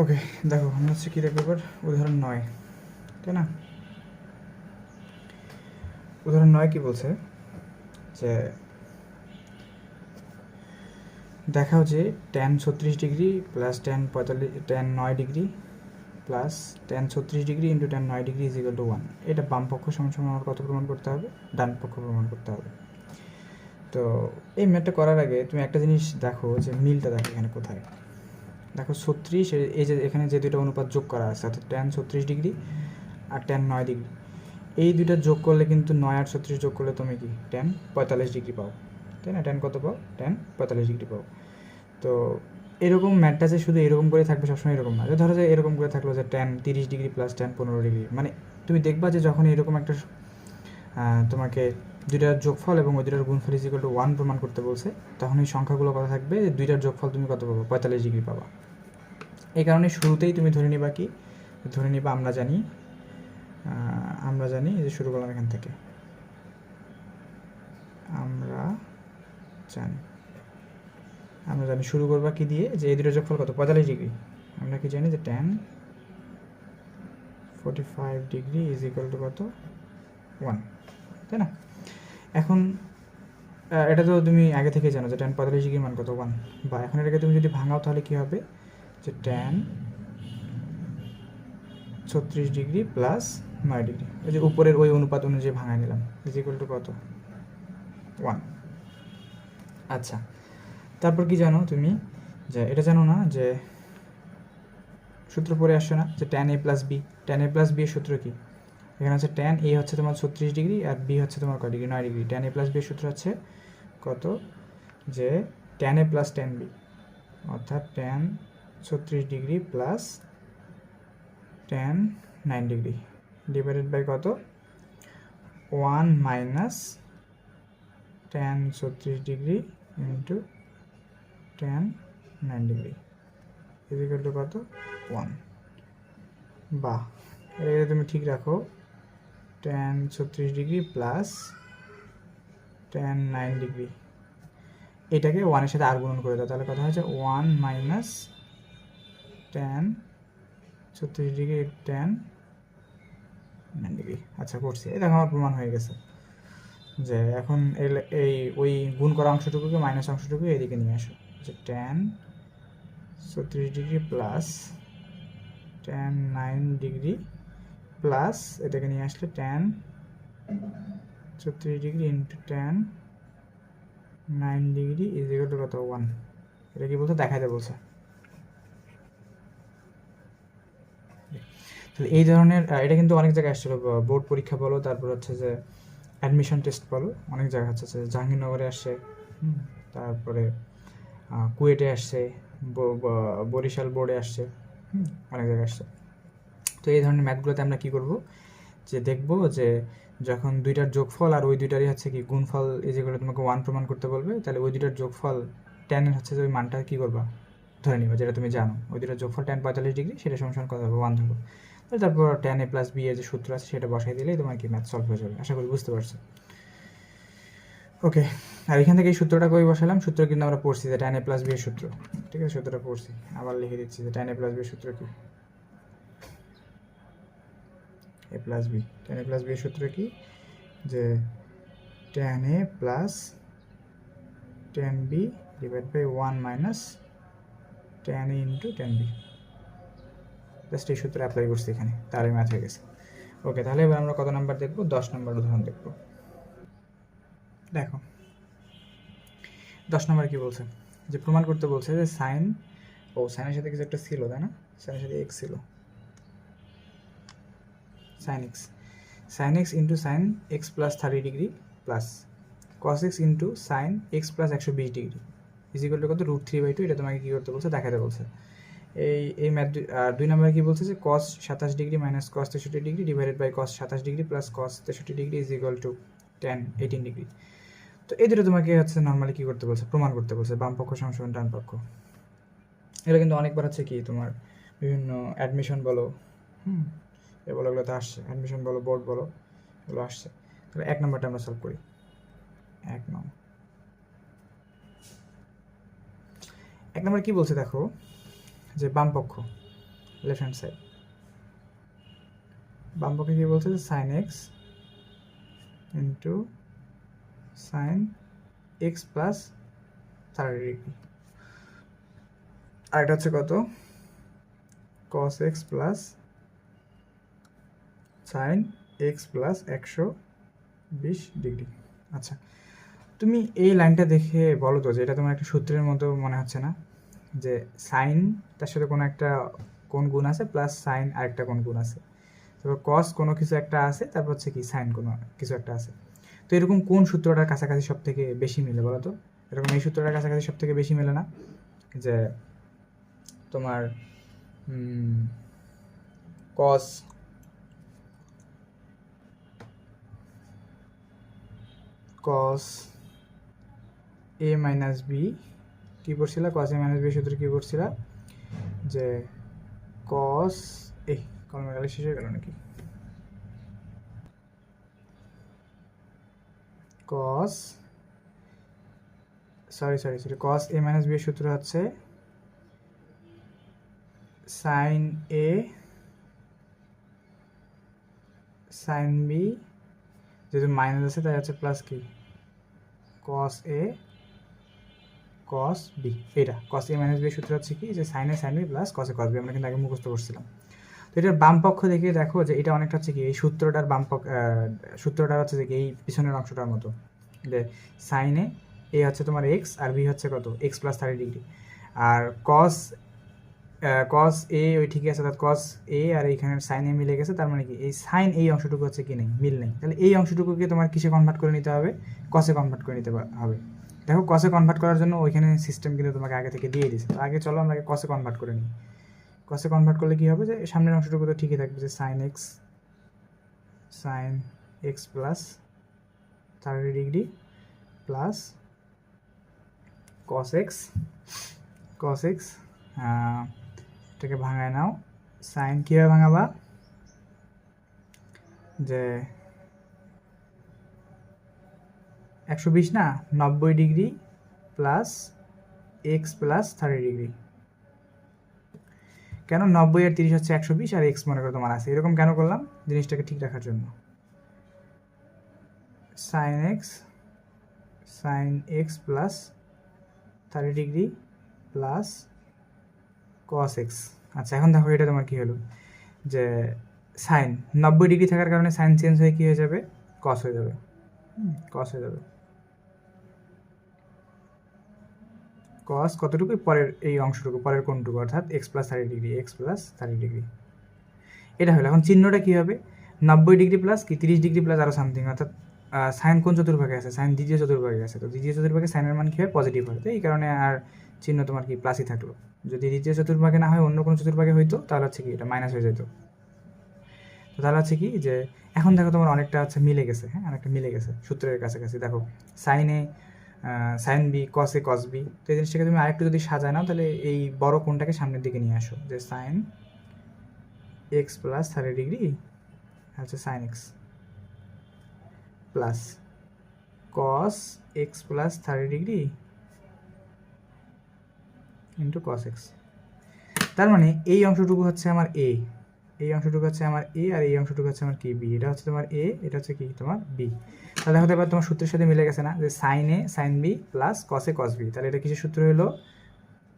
ওকে দেখো, আমরা হচ্ছে কী দেখব এবার? উদাহরণ নয়, তাই না? উদাহরণ নয় কি বলছে? যে দেখাও যে টেন ছত্রিশ ডিগ্রি প্লাস টেন পঁয়তাল্লিশ টেন নয় ডিগ্রি প্লাস টেন ছত্রিশ ডিগ্রি ইন্টু টেন নয় degree is equal to one এটা বাম পক্ষ সমান সমান আমার কত প্রমাণ করতে হবে? ডান পক্ষ প্রমাণ করতে হবে। তো এই ম্যাথটা করার আগে তুমি একটা জিনিস দেখো যে মিলটা দেখো এখানে কোথায়। দেখো ছত্রিশ এই যে এখানে যে দুটো অনুপাত যোগ করা আছে, অর্থাৎ টেন ছত্রিশ ডিগ্রি আর টেন নয় ডিগ্রি, এই দুইটা যোগ করলে কিন্তু নয় আর ছত্রিশ যোগ করলে তুমি কি? টেন পঁয়তাল্লিশ ডিগ্রি পাও। তাই না? টেন কত পাও? টেন পঁয়তাল্লিশ ডিগ্রি পাও। তো এরকম ম্যাটটা যে শুধু এরকম করে থাকবে, সবসময় এরকম না। যে ধরো যে এরকম করে থাকল যে টেন তিরিশ ডিগ্রি প্লাস টেন পনেরো ডিগ্রি মানে তুমি দেখবা যে যখন এরকম একটা তোমাকে দুইটার যোগফল এবং ওই দুইটার গুণফল ইজিক্যাল টু ওয়ান প্রমাণ করতে বলছে, তখন এই সংখ্যাগুলো কথা থাকবে? দুইটার যোগফল তুমি কত পাবো? পঁয়তাল্লিশ ডিগ্রি পাবা। এই কারণে শুরুতেই তুমি ধরে নিবা কি? ধরে নিবা আমরা জানি আমরা জানি যে শুরু করলাম এখান থেকে। আমরা জানি আমরা জানি শুরু করবা কি দিয়ে? যে এই দুটো যোগফল কত? পঁয়তাল্লিশ ডিগ্রি। আমরা কি জানি যে tan forty five degree is equal to কত? ওয়ান তাই না? এখন এটা তো তুমি আগে থেকে জানো যে টেন পঁয়তাল্লিশ ডিগ্রি মান কত? ওয়ান বা এখন এটাকে তুমি যদি ভাঙাও তাহলে কি হবে? যে টেন ছত্রিশ ডিগ্রি প্লাস নয় ডিগ্রি। ওই যে উপরের ওই অনুপাত অনুযায়ী ভাঙায় নিলাম। ইজ ইকুয়াল টু কত? ওয়ান আচ্ছা তারপর কি জানো তুমি? যে এটা জানো না যে সূত্র পরে আসছে না? যে tan A plus B tan A plus B সূত্র কি? এখানে হচ্ছে ট্যান এ হচ্ছে তোমার ছত্রিশ ডিগ্রি আর বি হচ্ছে তোমার কয় ডিগ্রি? নয় degree. Tan A plus B সূত্র হচ্ছে কত? যে tan A plus tan B অর্থাৎ ট্যান ছত্রিশ degree plus tan nine degree divided by কত? ওয়ান মাইনাস ট্যান ছত্রিশ degree into tan nine degree is equal to কত? ওয়ান বা এটা তুমি ঠিক রাখো ট্যান ছত্রিশ degree plus tan nine degree এটাকে ওয়ানের সাথে আর গুণন করে দাও, তাহলে কথা হচ্ছে ওয়ান মাইনাস ট্যান ছত্রিশ ডিগ্রি ট্যান নাইন ডিগ্রি। আচ্ছা করছি। এই দেখো, আমার প্রমাণ হয়ে গেছে। যে এখন এই, ওই গুণ করা অংশটুকুকে মাইনাস অংশটুকু এদিকে নিয়ে আসো। যে ট্যান ছত্রিশ degree plus tan nine degree plus এটাকে নিয়ে আসলে ট্যান ছত্রিশ degree into tan nine degree is equal to কত? ওয়ান এটা কি বলছে? দেখাইতে বলছে। তাহলে এই ধরনের এটা কিন্তু অনেক জায়গায় আসছিল। বোর্ড পরীক্ষা বলো, তারপর হচ্ছে যে অ্যাডমিশন টেস্ট বলো, অনেক জায়গায় হচ্ছে যে জাহাঙ্গীরনগরে আসছে তারপরে কুয়েটে আসছে বরিশাল বোর্ডে আসছে অনেক জায়গায় আসছে তো এই ধরনের ম্যাথগুলোতে আমরা কি করব? যে দেখব যে যখন দুইটার যোগফল আর ওই দুইটারই হচ্ছে কি গুণফল এই যেগুলো তোমাকে ওয়ান প্রমাণ করতে বলবে, তাহলে ওই দুইটার যোগফল টেনের হচ্ছে যে ওই মানটা কী করবা? ধরে নিবা, যেটা তুমি জানো। ওই দুইটার যোগফল টেন পঁয়তাল্লিশ ডিগ্রি সেটা সমান কথা হবে? ওয়ান ধরবো। তারপর টেন এ প্লাস বি এর যে সূত্র আছে, সেটা বসাই দিলেই তোমার কি ম্যাথ সলভ হয়ে যাবে। আশা করি বুঝতে পারছ। ওকে আর এখান থেকে এই সূত্রটা কই বসালাম? সূত্র কিন্তু আমরা পড়ছি যে টেন এ প্লাস বি এর সূত্র। ঠিক আছে, সূত্রটা পড়ছি। আবার লিখে দিচ্ছি যে টেন এ প্লাস বি এর সূত্র কি? A plus B tan A plus B এর সূত্র কি? যে tan A plus tan B divide by one minus tan A into tan B just এই সূত্র অ্যাপ্লাই করছি এখানে তাহলে ম্যাথ হয়ে গেছে। ওকে তাহলে এবার আমরা কত নাম্বার দেখব? দশ নম্বর উদাহরণ দেখব। দেখো, দশ নম্বর কি বলছে? যে প্রমাণ করতে বলছে যে সাইন ও সাইনের সাথে কিছু একটা ছিল, তাই না? সাইনের সাথে এক্স ছিল। Sine X sine X into sine X plus thirty degree plus cos X into sine X plus একশো বিশ ডিগ্রি ইজিক্যাল টু কত? রুট থ্রি বাই টু এটা তোমাকে কী করতে বলছে? দেখাতে বলছে। এই এই ম্যাথ দুই নম্বরে কি বলছে যে কস সাতাশ ডিগ্রি মাইনাস কস তেষট্টি ডিগ্রি ডিভাইডেড বাই কস সাতাশ ডিগ্রি প্লাস কস তেষট্টি degree is equal to tan eighteen degree তো এই দুটো তোমাকে হচ্ছে নর্মালি কী করতে বলছে, প্রমাণ করতে বলছে, বাম পক্ষ সংশোধন ডান পক্ষ। এটা কিন্তু অনেকবার হচ্ছে কি তোমার বিভিন্ন অ্যাডমিশন বলো, হুম, এ বলো, এগুলোতে আসছে। অ্যাডমিশন বলো বোর্ড বলো, এগুলো আসছে। তাহলে এক নম্বরটা আমরা সলভ করি। এক নম্বর এক নম্বর কি বলছে দেখো যে বামপক্ষ লেফট হ্যান্ড সাইড বামপক্ষে কী বলছে? Sine X into sine X plus thirty degree আর এটা হচ্ছে কত? Cos X plus sine X plus একশো বিশ ডিগ্রি আচ্ছা তুমি এই লাইনটা দেখে বলো তো যে এটা তোমার একটা সূত্রের মতো মনে হচ্ছে না? যে সাইন তার সাথে কোনো একটা কোন গুণ আছে প্লাস সাইন আরেকটা কোন গুণ আছে। তারপর কস কোনো কিছু একটা আছে, তারপর হচ্ছে কি সাইন কোনো কিছু একটা আছে। তো এরকম কোন সূত্রটার কাছাকাছি সব থেকে বেশি মিলে বলো তো? এরকম এই সূত্রটার কাছাকাছি সব থেকে বেশি মেলে না? যে তোমার cos cos A minus B কী পড়ছিল কস মাইনাস বি সূত্র কী পড়ছিল যে কস এই কলমে শেষ হয়ে গেল নাকি? Cos sorry sorry sorry cos A minus B সূত্র হচ্ছে সাইন এ সাইন বি যেহেতু মাইনাস আছে, তাই হচ্ছে প্লাস কি কস এ কস বি এটা কস এ মাইনাস বি সূত্র হচ্ছে কি? যে sine sine B plus cos cos B আমরা কিন্তু আগে মুখস্থ করছিলাম। তো এটার বাম পক্ষ দেখে দেখো যে এটা অনেকটা হচ্ছে কি, এই সূত্রটার বাম পক্ষ সূত্রটা হচ্ছে যে এই পিছনের অংশটার মতো। যে সাইনে এ হচ্ছে তোমার এক্স আর বি হচ্ছে কত? এক্স প্লাস থার্টি ডিগ্রি আর কস কস এ ওই ঠিকই আছে, অর্থাৎ কস এ আর এইখানে সাইন এ মিলে গেছে, তার মানে কি, এই সাইন এই অংশটুকু হচ্ছে কি নেই, মিল নেই। তাহলে এই অংশটুকুকে তোমার কিসে কনভার্ট করে নিতে হবে? কসে কনভার্ট করে নিতে হবে। দেখো কসে কনভার্ট করার জন্য ওইখানে সিস্টেম কিন্তু তোমাকে আগে থেকে দিয়ে দিয়েছে। তো আগে চলো আমরা কসে কনভার্ট করে নিই। কসে কনভার্ট করলে কী হবে যে সামনের অংশটুকু তো ঠিকই থাকবে যে sine X sine X plus thirty degree plus cos X cos X এটাকে ভাঙায় নাও। সাইন কীভাবে ভাঙাবা? যে একশো বিশ না, নব্বই degree plus X plus thirty degree. কেন নব্বই আর তিরিশ হচ্ছে একশো বিশ আর এক্স মনে করো তোমার আছে? এরকম কেন করলাম? জিনিসটাকে ঠিক রাখার জন্য। Sine X sine X plus thirty degree plus cos X আচ্ছা এখন দেখো এটা তোমার কী হলো? যে সাইন নব্বই ডিগ্রি থাকার কারণে সাইন চেঞ্জ হয়ে কী হয়ে যাবে? কস হয়ে যাবে। কস হয়ে যাবে। কস কতটুকু পরের এই অংশটুকু, পরের কোনটুকু অর্থাৎ X plus thirty degree X plus thirty degree এটা হলো, এখন চিহ্নটা কী হবে? নব্বই ডিগ্রি প্লাস কি? তিরিশ ডিগ্রি প্লাস আরও সামথিং অর্থাৎ সাইন কোন চতুর্ভাগে আছে সাইন দ্বিতীয় চতুর্ভাগে আছে। তো দ্বিতীয় চতুর্ভাগে সাইনের মান কী হয়? পজিটিভ হয়। তো এই কারণে আর চিহ্ন তোমার কি? প্লাসই থাকল। যদি দ্বিতীয় চতুর্ভাগে না হয়, অন্য কোনো চতুর্ভাগে হইতো, তাহলে হচ্ছে কি এটা? মাইনাস হয়ে যেত। তো তাহলে হচ্ছে কি যে, এখন দেখো তোমার অনেকটা হচ্ছে মিলে গেছে হ্যাঁ? অনেকটা মিলে গেছে সূত্রের কাছাকাছি। দেখো সাইনে সাইন বি কসে কস বি তো এই জিনিসটাকে তুমি আরেকটু যদি সাজায় নাও, তাহলে এই বড় কোনটাকে সামনের দিকে নিয়ে আসো, যে sine X plus thirty degree হচ্ছে sine X plus cos X plus thirty degree into cos X. তার মানে এই অংশটুকু হচ্ছে আমার এ এই অংশটুকু হচ্ছে আমার এ আর এই অংশটুকু হচ্ছে আমার কি? বি এটা হচ্ছে তোমার এ এটা হচ্ছে কি? তোমার বি তাহলে দেখো এবার তোমার সূত্রের সাথে মিলে গেছে না? যে sine A sine B plus cos cos B তাহলে এটা কিসের সূত্র হলো?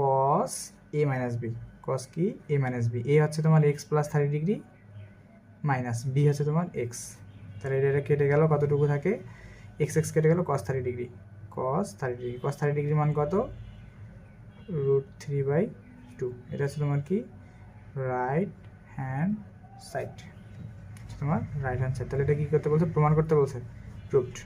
কস এ মাইনাস বি কস কি? এ মাইনাস বি এ হচ্ছে তোমার X plus thirty degree minus B হচ্ছে তোমার এক্স তাহলে এটা কেটে গেল, কতটুকু থাকে? এক্স এক্স কেটে গেল cos thirty degree cos thirty degree cos thirty degree মান কত? রুট থ্রি বাই টু এটা হচ্ছে তোমার কি? রাইট হ্যান্ড সাইড তোমার রাইট হ্যান্ড সাইড তাহলে এটা কী করতে বলছে? প্রমাণ করতে বলছে। প্রুভড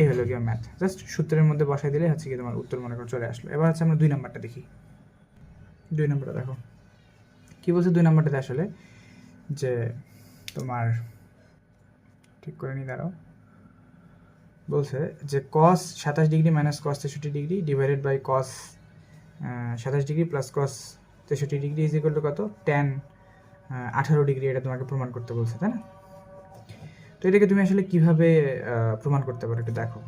এই হলো কি ম্যাথ জাস্ট সূত্রের মধ্যে বসাই দিলে হচ্ছে কি তোমার উত্তর মনে করো চলে আসলো। এবার হচ্ছে আমরা দুই নাম্বারটা দেখি। দুই নাম্বারটা দেখো। কী বলছে দুই নাম্বারটাতে আসলে? যে তোমার, ঠিক করে নি দাঁড়াও। বলছে যে কস সাতাশ ডিগ্রি মাইনাস কস তেষট্টি ডিগ্রি ডিভাইডেড বাই কস সাতাশ ডিগ্রি প্লাস কস তেষট্টি ডিগ্রি ইজ ইকুয়াল টু কত? টেন আঠারো ডিগ্রি এটা তোমাকে প্রমাণ করতে বলছে, তাই না? তো এটাকে তুমি আসলে কীভাবে প্রমাণ করতে পারো একটু দেখো।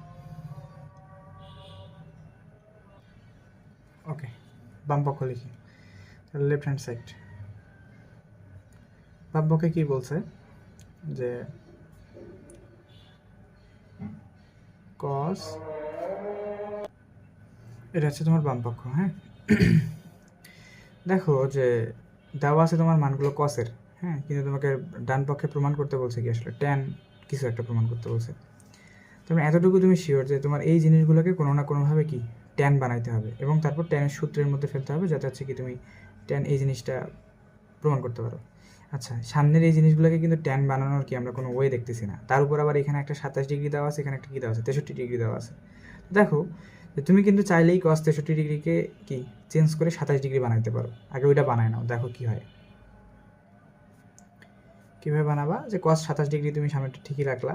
ওকে বাম পক্ষ লিখি। লেফট হ্যান্ড সাইড বাব্যকে কি বলছে? যে কস এটা হচ্ছে তোমার বাম পক্ষ হ্যাঁ? দেখো যে দেওয়া আছে তোমার মানগুলো কসের হ্যাঁ? কিন্তু তোমাকে ডান পক্ষে প্রমাণ করতে বলছে কি আসলে? ট্যান কিছু একটা প্রমাণ করতে বলছে। তুমি এতটুকু তুমি শিওর যে তোমার এই জিনিসগুলোকে কোনো না কোনোভাবে কি ট্যান বানাইতে হবে এবং তারপর ট্যানের সূত্রের মধ্যে ফেলতে হবে যাতে হচ্ছে কি তুমি ট্যান এই জিনিসটা প্রমাণ করতে পারো। আচ্ছা সামনের এই জিনিসগুলোকে কিন্তু ট্যান বানানোর কি আমরা কোনো ওয়ে দেখতেছি না। তার উপর আবার এখানে একটা সাতাশ ডিগ্রি দেওয়া আছে, এখানে একটা কী দেওয়া আছে? তেষট্টি ডিগ্রি দেওয়া আছে। দেখো তুমি কিন্তু চাইলেই কস তেষট্টি ডিগ্রিকে কি চেঞ্জ করে সাতাশ ডিগ্রি বানাইতে পারো। আগে ওইটা বানায় নাও, দেখো কি হয়। কীভাবে বানাবা? যে কস সাতাশ ডিগ্রি তুমি সামনেটা ঠিকই রাখলা।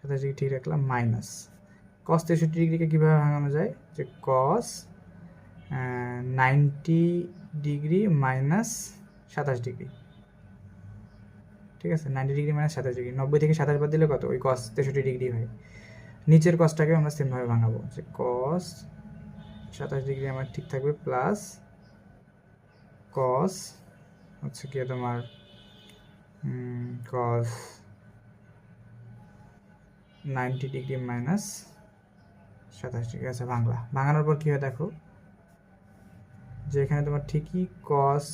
সাতাশ ডিগ্রি ঠিক রাখলাম মাইনাস কস তেষট্টি ডিগ্রিকে কীভাবে ভাঙানো যায়? যে কস নাইনটি ডিগ্রি মাইনাস সাতাশ ডিগ্রি। ঠিক আছে? নাইনটি ডিগ্রি মাইনাস সাতাশ ডিগ্রি। নব্বই থেকে সাতাশ বাদ দিলে কত? ওই কস তেষট্টি ডিগ্রি হয়। নিচের কসটাকে আমরা সেমভাবে ভাঙাবো। যে কস সাতাশ ডিগ্রি আমার ঠিক থাকবে প্লাস কস হচ্ছে কি তোমার কস নাইনটি ডিগ্রি মাইনাস সাতাশ ডিগ্রি আচ্ছা বাংলা। ভাঙানোর পর কী হয় দেখো? যে এখানে তোমার ঠিকই কস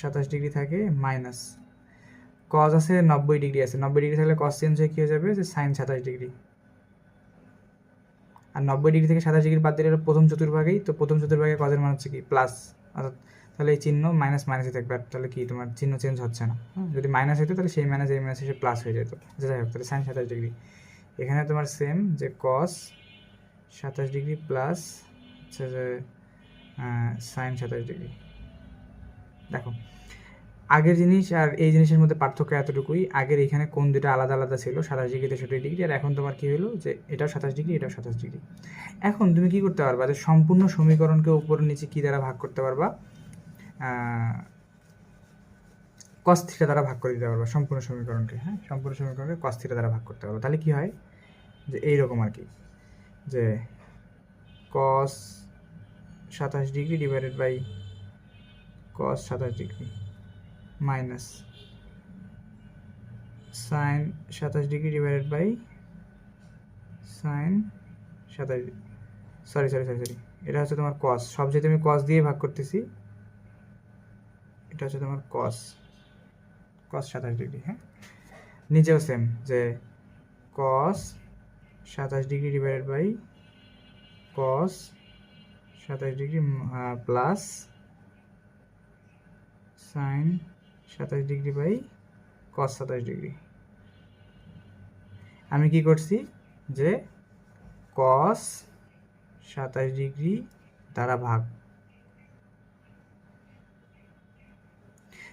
সাতাশ ডিগ্রি থাকে মাইনাস কস আছে নব্বই ডিগ্রি আছে। নব্বই ডিগ্রি থাকলে কস চেঞ্জ হয়ে কী হয়ে যাবে? যে সাইন সাতাশ ডিগ্রি আর নব্বই ডিগ্রি থেকে সাতাশ ডিগ্রি বাদ দিলে প্রথম চতুর্ভাগেই তো প্রথম চতুর্ভাগে কজের মান হচ্ছে কি? প্লাস অর্থাৎ তাহলে এই চিহ্ন মাইনাস মাইনাসে থাকবে। আর তাহলে কি? তোমার চিহ্ন চেঞ্জ হচ্ছে না। যদি মাইনাস হতো তাহলে সেই মাইনাস এই মাইনাস এসে প্লাস হয়ে যেত। আচ্ছা যাই হোক তাহলে সাইন সাতাশ ডিগ্রি। এখানে তোমার সেম যে কস সাতাশ ডিগ্রি প্লাস হচ্ছে যে সাইন সাতাশ ডিগ্রি। দেখো আগের জিনিস আর এই জিনিসের মধ্যে পার্থক্য এতটুকুই। আগের এখানে কোন দুটো আলাদা আলাদা ছিল? সাতাশ ডিগ্রি, তেষট্টি ডিগ্রি, আর এখন তোমার কী হলো যে এটাও সাতাশ ডিগ্রি, এটাও সাতাশ ডিগ্রি। এখন তুমি কি করতে পারবা? যে সম্পূর্ণ সমীকরণকে উপর নিচে কী দ্বারা ভাগ করতে পারবা? কস থিটা দ্বারা ভাগ করে দিতে পারবা, সম্পূর্ণ সমীকরণকে হ্যাঁ? সম্পূর্ণ সমীকরণকে কস থিটা দ্বারা ভাগ করতে পারব। তাহলে কি হয়? যে এইরকম আর কি। যে কস সাতাশ ডিগ্রি ডিভাইডেড বাই কস সাতাশ ডিগ্রি। মাইনাস সাইন সাতাশ ডিগ্রি ডিভাইডেড বাই সাইন সাতাশ সরি সরি সরি সরি। এটা হচ্ছে তোমার কস সব যেহেতু আমি কস দিয়ে ভাগ করতেছি, এটা হচ্ছে তোমার কস কস সাতাশ ডিগ্রি হ্যাঁ? নিচেও সেম যে কস সাতাশ ডিগ্রি ডিভাইডেড বাই কস সাতাশ ডিগ্রি প্লাস সাইন সাতাশ ডিগ্রি বাই কস সাতাশ ডিগ্রি। আমি কি করছি? যে কস সাতাশ ডিগ্রি দ্বারা ভাগ।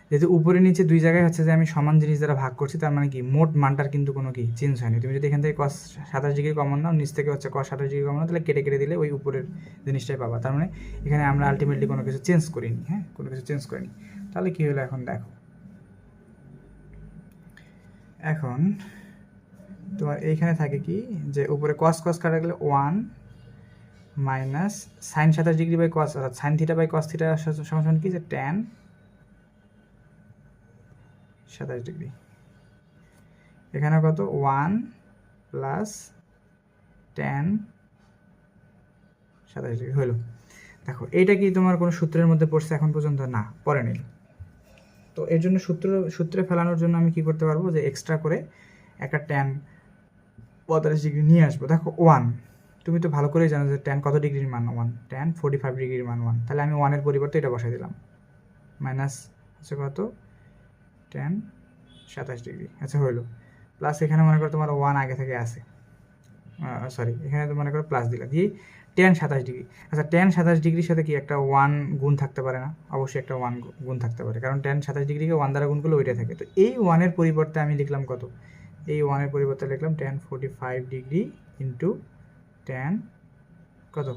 যেহেতু উপরে নিচে দুই জায়গায় হচ্ছে যে আমি সমান জিনিস দ্বারা ভাগ করছি, তার মানে কি? মোট মানটার কিন্তু কোনো কি? চেঞ্জ হয়নি। তুমি যদি এখান থেকে কস সাতাশ ডিগ্রি কমন নাও, নিচ থেকে হচ্ছে কস সাতাশ ডিগ্রি কমন নাও, তাহলে কেটে কেটে দিলে ওই উপরের জিনিসটাই পাবা। তার মানে এখানে আমরা আলটিমেটলি কোনো কিছু চেঞ্জ করিনি হ্যাঁ? কোনো কিছু চেঞ্জ করিনি। তাহলে কী হলো এখন? দেখো। এখন তোমার এইখানে থাকে কি যে উপরে কস কস কাটা গেলে ওয়ান মাইনাস সাইন সাতাশ ডিগ্রি বাই কস অর্থাৎ sine theta by cos theta সমান কি? যে ট্যান সাতাশ ডিগ্রি এখানে কত? ওয়ান প্লাস টেন সাতাশ ডিগ্রি হলো দেখো, এইটা কি তোমার কোনো সূত্রের মধ্যে পড়ছে এখন পর্যন্ত? না, পড়ে নেই। তো এর জন্য সূত্র, সূত্রে ফেলানোর জন্য আমি কি করতে পারব? যে এক্সট্রা করে একটা ট্যান পঁয়তাল্লিশ ডিগ্রি নিয়ে আসব। দেখো ওয়ান তুমি তো ভালো করেই জানো যে ট্যান কত ডিগ্রির মান? ওয়ান ট্যান ফোর্টি ফাইভ ডিগ্রির মান ওয়ান তাহলে আমি ওয়ানের পরিবর্তে এটা বসাই দিলাম। মাইনাস হচ্ছে কত? টেন সাতাশ ডিগ্রি। আচ্ছা হইল। প্লাস এখানে মনে করো তোমার ওয়ান আগে থেকে আছে। সরি এখানে তো মনে করো প্লাস দিলা। দিয়ে টেন সাতাশ ডিগ্রি। আচ্ছা টেন সাতাশ ডিগ্রির সাথে কি একটা ওয়ান গুণ থাকতে পারে না? অবশ্যই একটা ওয়ান গুণ থাকতে পারে, কারণ টেন সাতাশ ডিগ্রিকে ওয়ান দ্বারা গুণ করলে ওইটা থাকে। তো এই ওয়ানের পরিবর্তে আমি লিখলাম কত? এই ওয়ানের পরিবর্তে লিখলাম tan forty five degree into tan কত?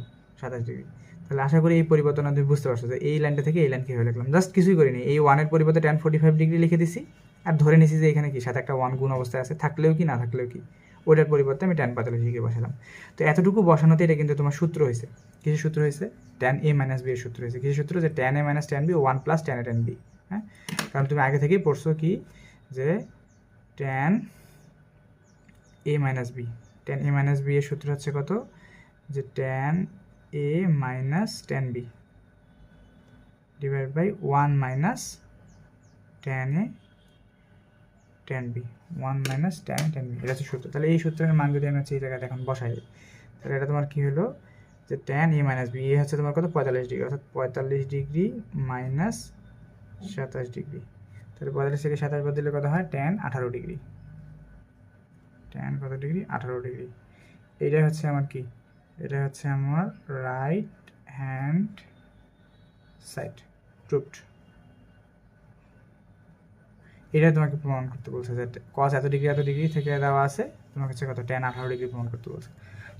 সাতাশ ডিগ্রি। তাহলে আশা করি এই পরিবর্তন তুমি বুঝতে পারছ যে এই লাইনটা থেকে এই লাইন কীভাবে লিখলাম। জাস্ট কিছুই করিনি, এই ওয়ানের পরিবর্তে টেন ফোর্টি ফাইভ ডিগ্রি লিখে দিছি। আর ধরে নিছি যে এখানে কি সাথে একটা ওয়ান গুণ অবস্থায় আছে, থাকলেও কি না থাকলেও কি। ওটার পরিবর্তে আমি ট্যান ডিগ্রি বসালাম। তো এতটুকু বসানোতে এটা কিন্তু তোমার সূত্র হয়েছে। কিছু সূত্র হয়েছে? ট্যান এ মাইনাস বি এর সূত্র হয়েছে। কিছু সূত্র? যে tan A minus tan B one plus tan A tan B হ্যাঁ? কারণ তুমি আগে থেকেই পড়ছো কি? যে tan A minus B tan A minus B এর সূত্র হচ্ছে কত? যে tan A minus tan B divide by one minus tan A tan B one minus tan B এটা হচ্ছে সূত্র। তাহলে এই সূত্রের মান যদি আমি হচ্ছে এই জায়গাটা এখন বসাই, তাহলে এটা তোমার কী হলো? যে ট্যান এ মাইনাস বি এ হচ্ছে তোমার কত? পঁয়তাল্লিশ ডিগ্রি। অর্থাৎ পঁয়তাল্লিশ ডিগ্রি মাইনাস সাতাশ ডিগ্রি। তাহলে পঁয়তাল্লিশ থেকে সাতাশ বাদ দিলে কত হয়? ট্যান আঠারো ডিগ্রি। ট্যান কত ডিগ্রি? আঠারো ডিগ্রি। এইটাই হচ্ছে আমার কি? এটা হচ্ছে আমার রাইট হ্যান্ড সাইড প্রুফড এটা তোমাকে প্রমাণ করতে বলছে যে কস এত ডিগ্রি এত ডিগ্রি থেকে দেওয়া আছে তোমার কাছে কত টেন আঠারো ডিগ্রি প্রমাণ করতে বলছে।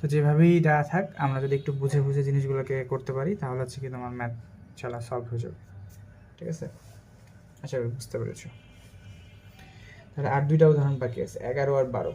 তো যেভাবেই দেওয়া থাক, আমরা যদি একটু বুঝে বুঝে জিনিসগুলোকে করতে পারি, তাহলে হচ্ছে কি তোমার ম্যাথ চালা সলভ হয়ে যাবে। ঠিক আছে? আচ্ছা বুঝতে পেরেছ। তাহলে আর দুইটা উদাহরণ বাকি আছে, এগারো আর বারো।